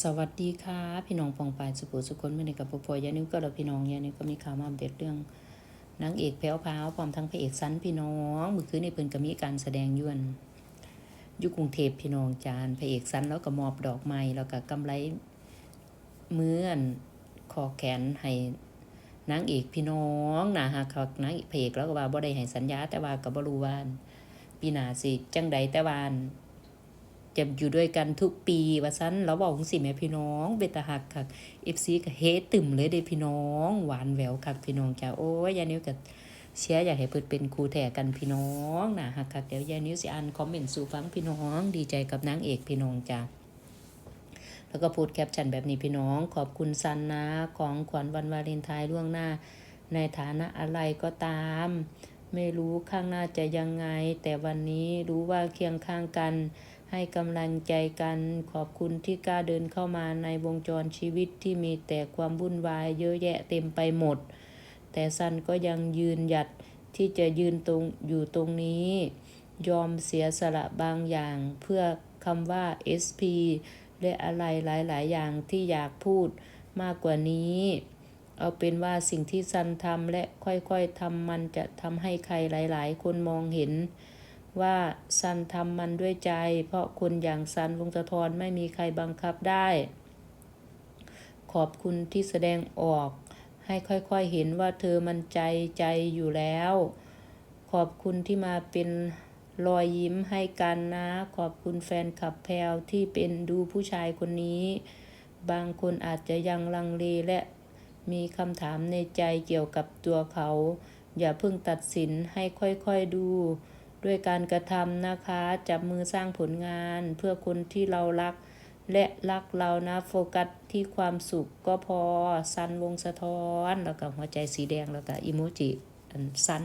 สวัสดีค่ะ พี่น้องปองปายสุขุสุคนเมื่อในกับพ่อพ่อยานิ้วก็เราพี่น้องยานิ้วก็มีข่าวมาอัปเดตเรื่องนางเอกแพ้วพราวพร้อมทั้งพระเอกสันพี่น้องเมื่อคืนในเพิ่นก็มีการแสดงยวนอยู่กรุงเทพพี่น้องจานพระเอกสันแล้วก็มอบดอกไม้แล้วก็กำไรเมื่อนคอแขนให้นางเอกพี่น้องนะฮะเขานางเอกพระเอกแล้วก็ว่าบ่ได้ให้สัญญาแต่ว่าก็บ่รู้ว่าปีหน้าสิจังใดแต่ว่า จะอยู่ด้วยกันทุกปีว่าซันเราบอกจังสิแม่พี่น้องเบตาหักคัก FC ก็เฮตึมเลยเด้พี่น้อง หวานแหววคักพี่น้องจ้าโอ้ยยานิ้วก็เชียร์อยากให้เพิ่นเป็นครูแท้กันพี่น้องนะฮักคักเดี๋ยวยานิ้วสิอ่านคอมเมนต์สู่ฟังพี่น้อง ดีใจกับนางเอกพี่น้องจ้าแล้วก็พูดแคปชั่นแบบนี้พี่น้อง ขอบคุณซันนะของขวัญวันวาเลนไทน์ล่วงหน้า ในฐานะอะไรก็ตาม ไม่รู้ข้างหน้าจะยังไง แต่วันนี้รู้ว่าเคียงข้างกัน ให้กำลังใจกันขอบคุณที่กล้าเดินเข้ามาในวงจรชีวิตที่มีแต่ความวุ่นวายเยอะแยะเต็มไปหมด แต่ซันก็ยังยืนหยัดที่จะยืนตรงอยู่ตรงนี้ ยอมเสียสละบางอย่างเพื่อคำว่า SP และอะไรหลาย ๆ อย่างที่อยากพูดมากกว่านี้ เอาเป็นว่าสิ่งที่ซันทำและค่อย ๆทำมันจะทำให้ใครหลาย ๆ คนมองเห็น ว่าซันทำมันด้วยใจ เพราะคนอย่างซันวงศ์สะทรไม่มีใครบังคับได้ ขอบคุณที่แสดงออก ให้ค่อยๆเห็นว่าเธอมันใจใจอยู่แล้ว ขอบคุณที่มาเป็นรอยยิ้มให้กันนะ ขอบคุณแฟนคลับแพลวที่เป็นดูผู้ชายคนนี้ บางคนอาจจะยังลังเลและมีคำถามในใจเกี่ยวกับตัวเขา อย่าเพิ่งตัดสินให้ค่อยๆดู ด้วยการกระทำนะคะ จับมือสร้างผลงานเพื่อคนที่เรารัก และรักเรานะโฟกัสที่ความสุขก็พอสันวงสะท้อนแล้วก็หัวใจสีแดงแล้วก็อิโมจิอันสัน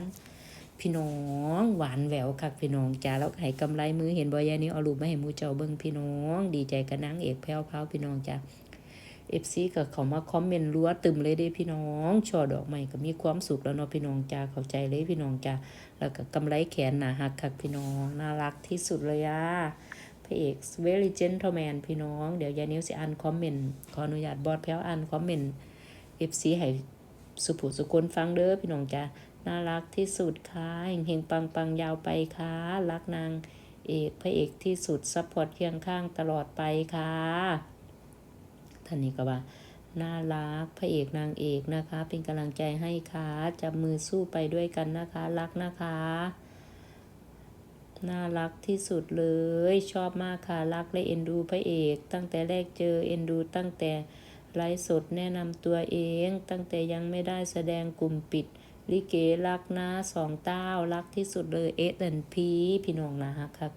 พี่น้องหวานแหววคักพี่น้องจ้าแล้วให้กำไรมือเห็นบอยานี้เอารูปมาให้มูเจ้าเบิ่งพี่น้อง ดีใจกับนางเอกแพ้วพราวพี่น้องจ้า เอฟซีก็เขามาคอมเมนต์รัวตึมเลยเด้พี่น้องช่อดอกไม้ก็มีความสุขแล้วเนาะพี่น้องจ้าเข้าใจเลยพี่น้องจ้าแล้วก็กำไรแขนหนาหักคักพี่น้องน่ารักที่สุดเลยอะพระเอก very gentleman พี่น้องเดี๋ยวยานิ้วสิอ่านคอมเมนต์ขออนุญาตบอสแพ้วอ่านคอมเมนต์เอฟซีให้สุภุสุคนฟังเด้อพี่น้องจ้าน่ารักที่สุดค่ะเฮงเฮงปังปังยาวไปค่ะรักนางเอกพระเอกที่สุดซัพพอร์ตเคียงข้างตลอดไปค่ะ ท่านนี้ก็ว่า น่ารักพระเอกนางเอกนะคะ เป็นกำลังใจให้ค่ะจับมือสู้ไปด้วยกันนะคะ รักนะคะ น่ารักที่สุดเลย ชอบมากค่ะรักและเอ็นดูพระเอก ตั้งแต่แรกเจอเอ็นดู ตั้งแต่ไลฟ์สดแนะนำตัวเอง ตั้งแต่ยังไม่ได้แสดงกลุ่มปิดลิเกรักนะสองเต้ารักที่สุดเลยเอสเนพีพี่น้องนะฮะครับ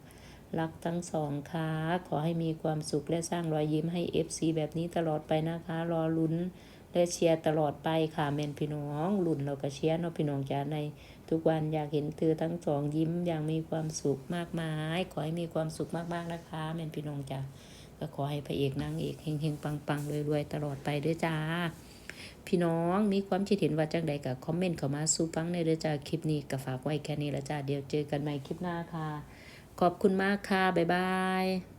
รักทั้งสองค่ะขอให้มีความสุขและสร้างรอยยิ้มให้ FC แบบนี้ตลอดไปนะคะ รอลุ้นและเชียร์ตลอดไปค่ะแมนพี่น้องลุ้นเราก็เชียร์เนาะพี่น้องจ้าใน ทุกวันอยากเห็นเธอทั้งสองยิ้มอย่างมีความสุขมากมาย ขอให้มีความสุขมากๆนะคะแมนพี่น้องจ้าก็ขอให้พระเอกนางเอกเฮงๆปังๆรวยๆตลอดไปด้วยจ้าพี่น้องมีความคิดเห็นว่าจังใดกับคอมเมนต์เข้ามาสู่ฟังในเด้อจ้าคลิปนี้ก็ฝากไว้แค่นี้ละจ้าเดี๋ยวเจอกันใหม่คลิปหน้าค่ะ ขอบคุณมากค่ะ บ๊ายบาย